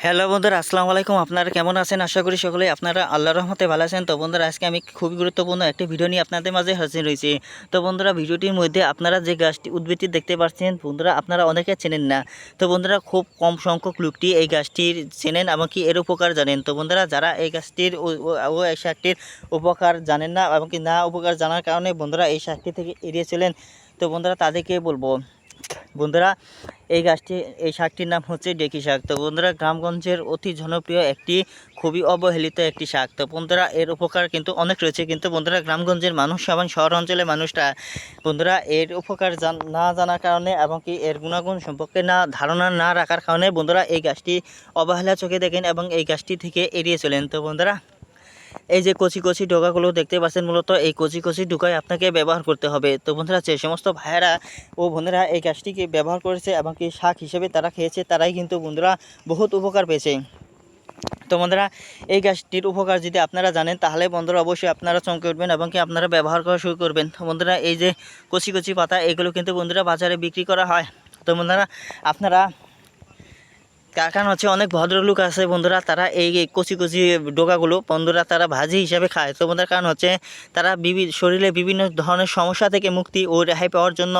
Hello বন্ধুরা, আসসালামু আলাইকুম। আপনারা কেমন আছেন? আশা করি সকলে আপনারা আল্লাহ রহমতে ভালো আছেন। তো বন্ধুরা, আজকে আমি খুবই গুরুত্বপূর্ণ একটি ভিডিও নিয়ে আপনাদের মাঝে হাজির রয়েছি তো বন্ধুরা, ভিডিওটির মধ্যে আপনারা যে গাছটি উদ্ভিদটি দেখতে পাচ্ছেন, বন্ধুরা, আপনারা অনেকে চেনেন না। তো বন্ধুরা, খুব কম সংখ্যক লোকটি এই গাছটির চেনেন, এমনকি এর উপকার জানেন। তো বন্ধুরা, যারা এই গাছটির ও- এই শাকটির উপকার জানেন না, এমনকি না উপকার জানার কারণে বন্ধুরা এই শাকটি থেকে এড়িয়ে চলেন। তো বন্ধুরা, তাদেরকে বলব বন্ধুরা, এই গাছটি, এই শাকটির নাম হচ্ছে ডেকি শাক। তো বন্ধুরা, গ্রামগঞ্জের অতি জনপ্রিয় একটি, খুবই অবহেলিত একটি শাক। তো বন্ধুরা, এর উপকার কিন্তু অনেক রয়েছে। কিন্তু বন্ধুরা, গ্রামগঞ্জের মানুষ এবং শহর অঞ্চলের মানুষরা, বন্ধুরা, এর উপকার না জানার কারণে এবং কি এর গুণাগুণ সম্পর্কে না, ধারণা না রাখার কারণে বন্ধুরা, এই গাছটি অবহেলা চোখে দেখেন এবং এই গাছটি থেকে এড়িয়ে চলেন। তো বন্ধুরা এই যে কচি কচি ডোকাগুলো দেখতে পাচ্ছেন মূলত, এই কচি কচি ডোকায় আপনাকে ব্যবহার করতে হবে। তো বন্ধুরা, যে সমস্ত ভাইয়েরা ও বোনেরা এই গাছটিকে ব্যবহার করেছে এবং কি শাক হিসেবে তারা খেয়েছে, তারাই কিন্তু বন্ধুরা বহুত উপকার পেয়েছে। তো বন্ধুরা, এই গাছটির উপকার যদি আপনারা জানেন, তাহলে বন্ধুরা অবশ্যই আপনারা চমকে উঠবেন এবং কি আপনারা ব্যবহার করা শুরু করবেন। তো বন্ধুরা, এই যে কচি কচি পাতা, এগুলো কিন্তু বন্ধুরা বাজারে বিক্রি করা হয়। তো বন্ধুরা, আপনারা কারণ হচ্ছে অনেক ভদ্রলোক আছে বন্ধুরা, তারা এই কচি কচি ডোকাগুলো বন্ধুরা তারা ভাজি হিসাবে খায়। তো বন্ধুরা কারণ হচ্ছে তারা বিভিন্ন শরীরে বিভিন্ন ধরনের সমস্যা থেকে মুক্তি ও রেহাই পাওয়ার জন্য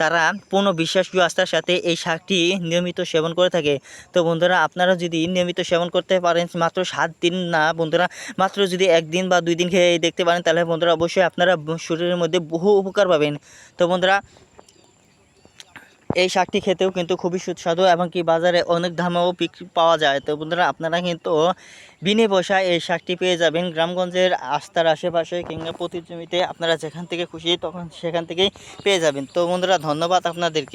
তারা পূর্ণ বিশ্বাস আস্থার সাথে এই শাকটি নিয়মিত সেবন করে থাকে। তো বন্ধুরা আপনারা যদি নিয়মিত সেবন করতে পারেন মাত্র সাত দিন না বন্ধুরা, মাত্র যদি একদিন বা দুই দিন খেয়ে দেখতে পারেন, তাহলে বন্ধুরা অবশ্যই আপনারা শরীরের মধ্যে বহু উপকার পাবেন। তো বন্ধুরা এই শাকটি খেতেও কিন্তু খুবই সুস্বাদু এবং কি বাজারে অনেক দামেও বিক্রি পাওয়া যায়। তো বন্ধুরা, আপনারা কিন্তু বিনে পয়সায় এই শাকটি পেয়ে যাবেন। গ্রামগঞ্জের আস্তার আশেপাশে কিংবা প্রতি জমিতে আপনারা যেখান থেকে খুশি তখন সেখান থেকেই পেয়ে যাবেন। তো বন্ধুরা, ধন্যবাদ আপনাদেরকে।